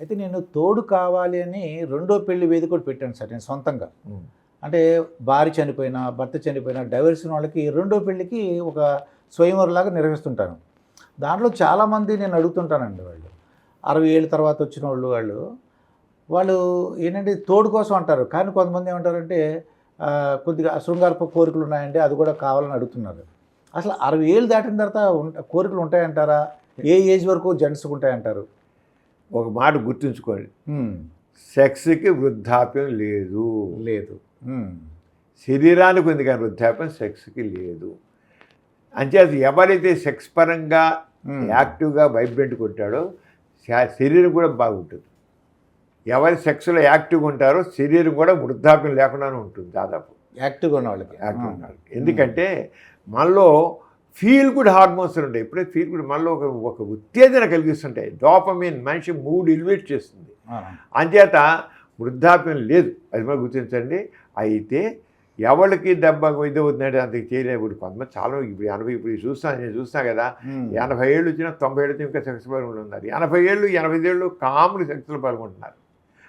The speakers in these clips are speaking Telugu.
అయితే నేను తోడు కావాలి అని రెండో పెళ్ళి వేదిక కూడా పెట్టాను సార్ నేను సొంతంగా. అంటే భార్య చనిపోయినా భర్త చనిపోయినా డైవర్స్ ఉన్న వాళ్ళకి రెండో పెళ్ళికి ఒక స్వయంవరంలాగా నిర్వహిస్తుంటాను. దాంట్లో చాలామంది నేను అడుగుతుంటానండి వాళ్ళు. అరవై ఏళ్ళ తర్వాత వచ్చిన వాళ్ళు వాళ్ళు వాళ్ళు ఏంటంటే తోడు కోసం అంటారు. కానీ కొంతమంది ఏమంటారంటే కొద్దిగా శృంగారపు కోరికలు ఉన్నాయంటే అది కూడా కావాలని అడుగుతున్నారు. అసలు అరవై ఏళ్ళు దాటిన తర్వాత కోరికలు ఉంటాయంటారా? ఏ ఏజ్ వరకు జెంట్స్కి ఉంటాయంటారు? ఒక మాట గుర్తుంచుకోండి. సెక్స్కి వృద్ధాప్యం లేదు. లేదు. శరీరానికి ఉంది కానీ వృద్ధాప్యం సెక్స్కి లేదు. అంచేత ఎవరైతే సెక్స్ పరంగా. యాక్టివ్గా వైబ్రెంట్గా ఉంటాడో శా- శరీరం కూడా బాగుంటుంది. ఎవరి సెక్స్లో యాక్టివ్గా ఉంటారో శరీరం కూడా వృద్ధాప్యం లేకుండానే ఉంటుంది దాదాపు. యాక్టివ్గా ఉన్న వాళ్ళకి యాక్టివ్ ఉన్నారు ఎందుకంటే మనలో ఫీల్ గుడ్ హార్మోన్స్ ఉంటాయి ఇప్పుడే ఫీల్ గుడ్ మనలో ఒక ఒక ఉత్తేజన కలిగిస్తుంటాయి డోపమీన్ మనిషి మూడ్ ఇల్వేట్ చేస్తుంది. అంచేత వృద్ధాప్యం లేదు. అది మనం గుర్తించండి. అయితే ఎవరికి దెబ్బ ఇది అవుతుందంటే అంత చేయలేదు ఇప్పుడు కొంతమంది చాలా ఇప్పుడు ఎనభై ఇప్పుడు చూస్తాను నేను చూస్తాను కదా. ఎనభై ఏళ్ళు వచ్చినా తొంభై ఏళ్ళు ఇంకా సెక్స్ పాల్గొంటున్నారు ఉన్నారు. ఎనభై ఏళ్ళు ఎనభై ఏళ్ళు కాములు సెక్స్లో పాల్గొంటున్నారు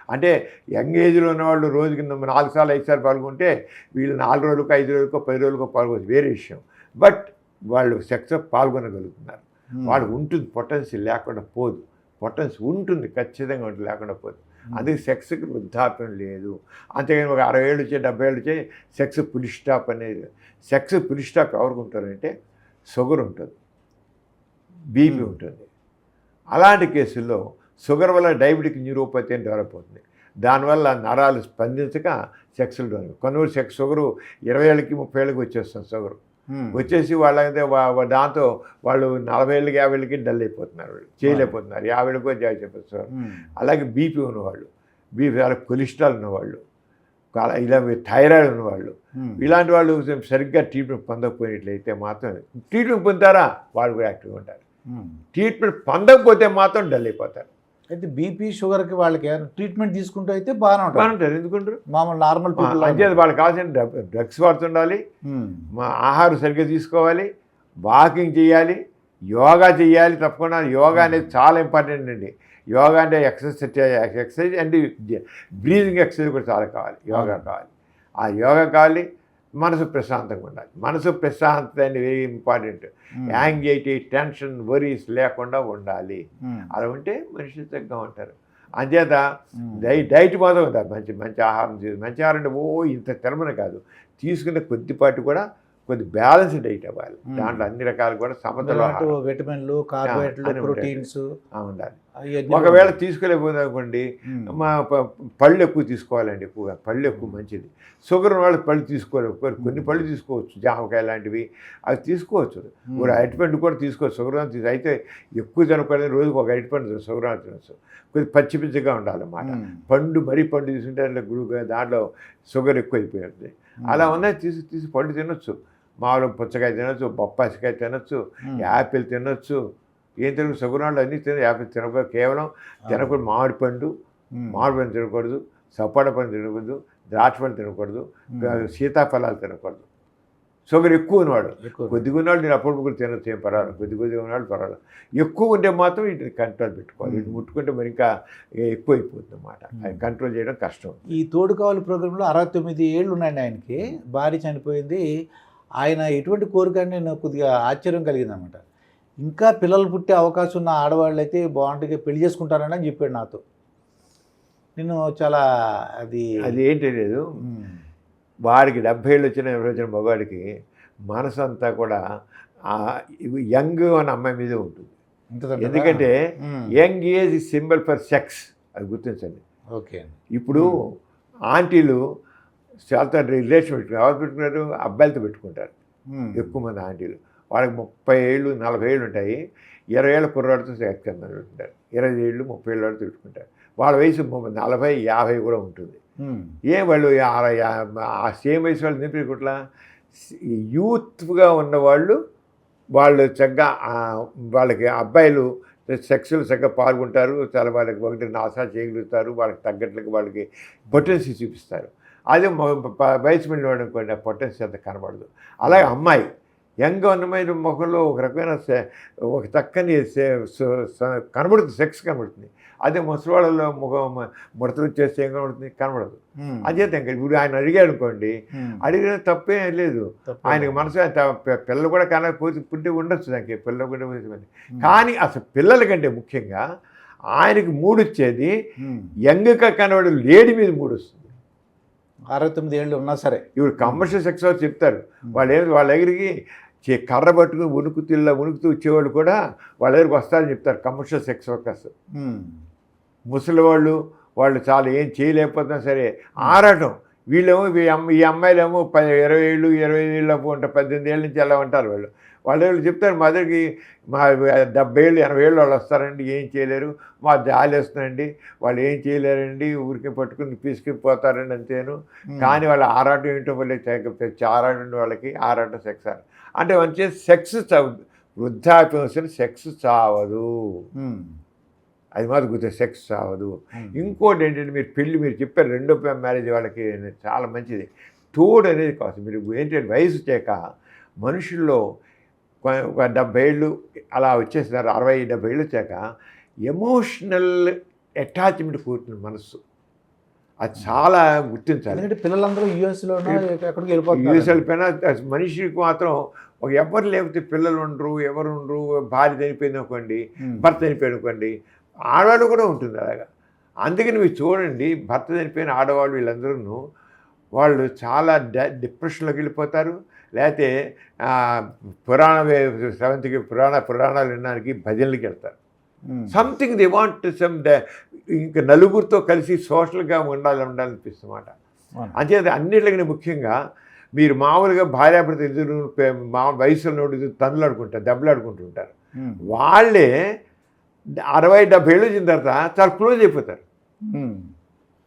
అంటే యంగ్ ఏజ్లో ఉన్నవాళ్ళు రోజుకి నాలుగు సార్లు ఐదు సార్లు పాల్గొంటే వీళ్ళు నాలుగు రోజులకు ఐదు రోజులకు పది రోజులకు పాల్గొచ్చు వేరే విషయం. బట్ వాళ్ళు సెక్స్ పాల్గొనగలుగుతున్నారు. వాడు ఉంటుంది పొటెన్షియల్ లేకుండా పోదు. పొటెన్షియల్ ఉంటుంది ఖచ్చితంగా ఉంటుంది లేకుండా పోదు. అందుకే సెక్స్కి వృద్ధాప్యం లేదు. అంతేగాని ఒక అరవై ఏళ్ళు వచ్చే డెబ్బై ఏళ్ళు వచ్చే సెక్స్ పులి స్టాప్ అనేది సెక్స్ పులి స్టాప్ ఎవరికి ఉంటారంటే షుగర్ ఉంటుంది. బీపీ. ఉంటుంది. అలాంటి కేసుల్లో షుగర్ వల్ల డయాబెటిక్ న్యూరోపతి అని డెవలప్ అవుతుంది. దానివల్ల నరాలు స్పందించక సెక్స్లు డెవలప్ కొన్ని సెక్స్ షుగరు ఇరవై ఏళ్ళకి ముప్పై ఏళ్ళకి వచ్చేస్తుంది షుగర్. వచ్చేసి వాళ్ళైతే దాంతో వాళ్ళు నలభై ఏళ్ళకి యాభై ఏళ్ళకి డల్ అయిపోతున్నారు వాళ్ళు. చేయలేకపోతున్నారు. యాభై ఏళ్ళకి జాయి చెప్పేస్తారు హ్మ్. అలాగే బీపీ ఉన్నవాళ్ళు. బీపీ అలాగే కొలెస్ట్రాల్ ఉన్నవాళ్ళు. ఇలా థైరాయిడ్ ఉన్నవాళ్ళు. ఇలాంటి వాళ్ళు సరిగ్గా ట్రీట్మెంట్ పొందకపోయినట్లయితే మాత్రం ట్రీట్మెంట్ పొందుతారా? వాళ్ళు కూడా యాక్టివ్గా ఉంటారు. ట్రీట్మెంట్ పొందకపోతే మాత్రం డల్ అయిపోతారు. అయితే బీపీ షుగర్కి వాళ్ళకి ఏమైనా ట్రీట్మెంట్ తీసుకుంటూ అయితే బాగానే ఉంటారు బాగుంటారు ఎందుకుంటారు? మామూలు నార్మల్ పీపుల్ అంచేది వాళ్ళకి కావాల్సిన డ్రగ్స్ వాడుతుండాలి. మా ఆహారం సరిగ్గా తీసుకోవాలి. వాకింగ్ చేయాలి. యోగా చేయాలి తప్పకుండా. యోగా అనేది చాలా ఇంపార్టెంట్ అండి. యోగా అంటే exercise exercise and breathing exercise కూడా చాలా కావాలి. యోగా. కావాలి. ఆ యోగా కావాలి. మనసు ప్రశాంతంగా ఉండాలి. మనసు ప్రశాంతత అనేది very important anxiety tension worries లేకుండా ఉండాలి. అలా ఉంటే మనిషి చక్కగా ఉంటారు. అంచేత డై డైట్ మాత్రం ఉండాలి మంచి మంచి ఆహారం మంచి ఆహారం అంటే ఓ ఇంత తినమని కాదు. తీసుకునే కొద్దిపాటి కూడా కొద్ది బ్యాలెన్స్ డైట్ అవ్వాలి. మ్మ్. దాంట్లో అన్ని రకాలు కూడా సమతుల విటమిన్లు కార్బోహైడ్రేట్లు. ప్రోటీన్స్ ఉండాలి. ఒకవేళ ఉమ్. మా పళ్ళు ఎక్కువ తీసుకోవాలండి ఎక్కువగా. పళ్ళు ఎక్కువ మంచిది. షుగర్ వాళ్ళు పళ్ళు తీసుకోలేరు కొన్ని- పళ్ళు తీసుకోవచ్చు. జామకాయ లాంటివి అవి తీసుకోవచ్చు. ఇప్పుడు అరటిపండు కూడా తీసుకోవచ్చు. షుగర్ తీసు అయితే ఎక్కువ తినకూడదు. రోజుకి ఒక అరటిపండు షుగర్ తినచ్చు. కొద్దిగా పచ్చి పిచ్చిగా ఉండాలన్నమాట. పండు మరీ పండు తీసుకుంటే అందులో గురువుగా దాంట్లో షుగర్ ఎక్కువ అయిపోయింది అలా ఉన్నాయి. తీసి తీసి పండు తినొచ్చు. మామూలు పుచ్చకాయ తినొచ్చు. బొప్పాసికాయ తినొచ్చు. యాపిల్ తినొచ్చు. ఏం తినకు వాళ్ళు అన్నీ తిన యాపిల్ తినకూడదు కేవలం తినకూడదు మామిడి పండు. మామిడి పండు తినకూడదు సపోట పండు తినకూడదు ద్రాక్ష పండు తినకూడదు. సీతాఫలాలు తినకూడదు. షుగర్ ఎక్కువ ఉన్నవాడు. కొద్దిగా ఉన్నవాడు నేను అప్పుడు కూడా తినొచ్చు ఏం పర్వాలేదు. కొద్ది కొద్దిగా ఉన్నాడు పర్వాలేదు. ఎక్కువ ఉంటే మాత్రం వీటిని కంట్రోల్ పెట్టుకోవాలి. వీటిని ముట్టుకుంటే మరి ఇంకా ఎక్కువ అయిపోతుంది అన్నమాట అది కంట్రోల్ చేయడం కష్టం. ఈ తోడుకావాలి ప్రోగ్రాంలో అరవై తొమ్మిది ఏళ్ళు ఉన్నాయండి ఆయనకి. భార్య చనిపోయింది. ఆయన ఎటువంటి కోరిక నేను కొద్దిగా ఆశ్చర్యం కలిగింది అనమాట ఇంకా పిల్లలు పుట్టే అవకాశం ఉన్న ఆడవాళ్ళు అయితే బాగుంటుంది పెళ్ళి చేసుకుంటారని అని చెప్పాడు నాతో. నేను చాలా అది అది ఏంటి లేదు. వాడికి డెబ్బై ఏళ్ళు వచ్చిన వచ్చిన మగవాడికి మనసు అంతా కూడా యంగ్ అనే అమ్మాయి మీదే ఉంటుంది? ఎందుకంటే. Young age symbol for sex. అది గుర్తించండి. ఓకే ఇప్పుడు ఆంటీలు చాలా రిలేషన్ పెట్టుకున్నారు. ఎవరు పెట్టుకున్నారు? అబ్బాయిలతో పెట్టుకుంటారు. ఎక్కువ మంది ఆంటీలు. వాళ్ళకి ముప్పై ఏళ్ళు నలభై ఏళ్ళు ఉంటాయి. ఇరవై ఏళ్ళ కుర్రాడితో సెక్స్ కింద పెట్టుకుంటారు ఇరవై ఏళ్ళు ముప్పై ఏళ్ళ వాడితో పెట్టుకుంటారు. వాళ్ళ వయసు నలభై యాభై కూడా ఉంటుంది. ఏ వాళ్ళు ఆ- సేమ్ వయసు వాళ్ళు నింపికుట్లా యూత్గా ఉన్నవాళ్ళు వాళ్ళు చక్కగా వాళ్ళకి అబ్బాయిలు సెక్స్లు చక్కగా పాల్గొంటారు. చాలా వాళ్ళకి ఒకటి నాశా చేయగలుగుతారు వాళ్ళకి తగ్గట్లుగా వాళ్ళకి పొటెన్సీ చూపిస్తారు. అదే వయసు వెళ్ళిన ఆ పొటెన్సీ అంత కనబడదు. అలాగే అమ్మాయి యంగ్ అన్నమైన ముఖంలో ఒక రకమైన ఒక చక్కని కనబడుతుంది సెక్స్ కనబడుతుంది. అదే ముసలివాళ్ళలో ముఖం ముడతలు వచ్చేస్తే ఏం కనబడుతుంది? కనబడదు. అదేతే ఇంకా ఇప్పుడు ఆయన అడిగాడు అనుకోండి అడిగిన తప్పేం లేదు. ఆయనకి మనసు పిల్లలు కూడా కనకపోతే పుట్టి ఉండొచ్చు దానికి పిల్లలు కూడా కానీ అసలు పిల్లల కంటే ముఖ్యంగా ఆయనకి మూడు వచ్చేది యంగ్గా కనబడే లేడీ మీద మూడు వస్తుంది అరవై తొమ్మిది ఏళ్ళు ఉన్నా సరే. ఇవి కమర్షియల్ సెక్స్ వాళ్ళు చెప్తారు. వాళ్ళు వాళ్ళ దగ్గరికి చే- కర్ర పట్టుకుని ఉణుకుతిల్లా ఉణుకుతూ వచ్చేవాళ్ళు కూడా వాళ్ళ దగ్గరికి వస్తారని చెప్తారు కమర్షియల్ సెక్స్ వర్కర్స్ ముసలి వాళ్ళు వాళ్ళు చాలా ఏం చేయలేకపోతున్నా సరే ఆరాటం. వీళ్ళేమో ఈ అమ్మ ఈ అమ్మాయిలేమో ప ఇరవై ఏళ్ళు ఇరవై ఏళ్ళు ఉంటారు పద్దెనిమిది ఏళ్ళ నుంచి అలా ఉంటారు వాళ్ళు. వాళ్ళు వాళ్ళు చెప్తారు మా దగ్గరికి మా డెబ్బై ఏళ్ళు ఎనభై ఏళ్ళు వాళ్ళు వస్తారండి ఏం చేయలేరు మా జాలి వస్తుందండి వాళ్ళు ఏం చేయలేరండి ఊరికి పట్టుకుని తీసుకుపోతారండి అంతేను. కానీ వాళ్ళ ఆరాటం ఏంటో తెచ్చి ఆరాటం వాళ్ళకి ఆరాటం సెక్స్ అని. అంటే మంచి సెక్స్ వృద్ధాప్యం వస్తే సెక్స్ చావదు. అది మాత్రం గుర్తు సెక్స్ చావదు. ఇంకోటి ఏంటంటే మీరు పెళ్ళి మీరు చెప్పారు రెండో మ్యారేజ్ వాళ్ళకి చాలా మంచిది. తోడు అనేది కాదు మీరు ఏంటంటే వయసు చేక మనుషుల్లో డెబ్బై ఏళ్ళు అలా వచ్చేసినారు. అరవై డెబ్బై ఏళ్ళు వచ్చాక ఎమోషనల్ అటాచ్మెంట్ కూర్చుంది మనసు అది చాలా గుర్తించాలి. ఎందుకంటే పిల్లలందరూ యుఎస్ లోనో ఎక్కడికి యూఎస్ఎల్ పైన మనిషికి మాత్రం ఒక ఎవరు లేకపోతే పిల్లలు ఉండరు ఎవరు ఉండరు భార్య చనిపోయింది అనుకోండి భర్త చనిపోయాడు అనుకోండి ఆడవాళ్ళు కూడా ఉంటుంది అలాగా. అందుకని మీరు చూడండి భర్త చనిపోయిన ఆడవాళ్ళు వీళ్ళందరూ వాళ్ళు చాలా డ డిప్రెషన్లోకి వెళ్ళిపోతారు. లేకపోతే పురాణ సెవెంత్కి పురాణ పురాణాలు వినడానికి భజనలకి వెళ్తారు. సంథింగ్ ది వాంట్ సమ్ ఇంకా నలుగురితో కలిసి సోషల్గా ఉండాలి ఉండాలనిపిస్తున్నమాట అవును. అంచేత అన్నిటికన్నా ముఖ్యంగా మీరు మామూలుగా భార్యాభర్త ఇద్దరు మా వయసులో నోటి తన్నులు ఆడుకుంటారు దెబ్బలు ఆడుకుంటుంటారు వాళ్ళే అరవై డెబ్బై ఏళ్ళు వచ్చిన తర్వాత చాలా క్లోజ్ అయిపోతారు.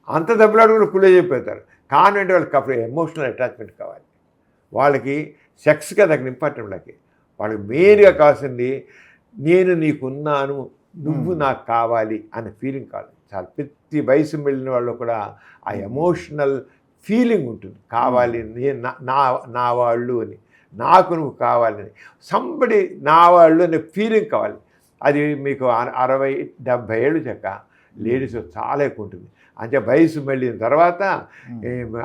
అంత దెబ్బలాడుకుని క్లోజ్ అయిపోతారు. కానంటే వాళ్ళకి అప్పుడు ఎమోషనల్ అటాచ్మెంట్ కావాలి. వాళ్ళకి సెక్స్ కదా అక్కడ ఇంపార్టెంట్ వాళ్ళకి. వాళ్ళకి మెయిన్గా కావాల్సింది నేను నీకున్నాను నువ్వు Hmm. నాకు కావాలి అనే ఫీలింగ్ కావాలి చాలా ప్రతి వయసు వెళ్ళిన వాళ్ళు కూడా ఆ ఎమోషనల్ ఫీలింగ్ ఉంటుంది. కావాలి నేను నా- నా వాళ్ళు అని నాకు నువ్వు కావాలని సంబడి నా వాళ్ళు అనే ఫీలింగ్ కావాలి. అది మీకు అర- అరవై డెబ్భై ఏళ్ళు చెక్క. లేడీస్ చాలా ఎక్కువ ఉంటుంది. అంటే వయసు వెళ్ళిన తర్వాత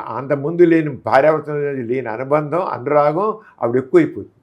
అంత ముందు లేని భార్యాభర్తల లేని అనుబంధం అనురాగం అప్పుడు ఎక్కువైపోతుంది.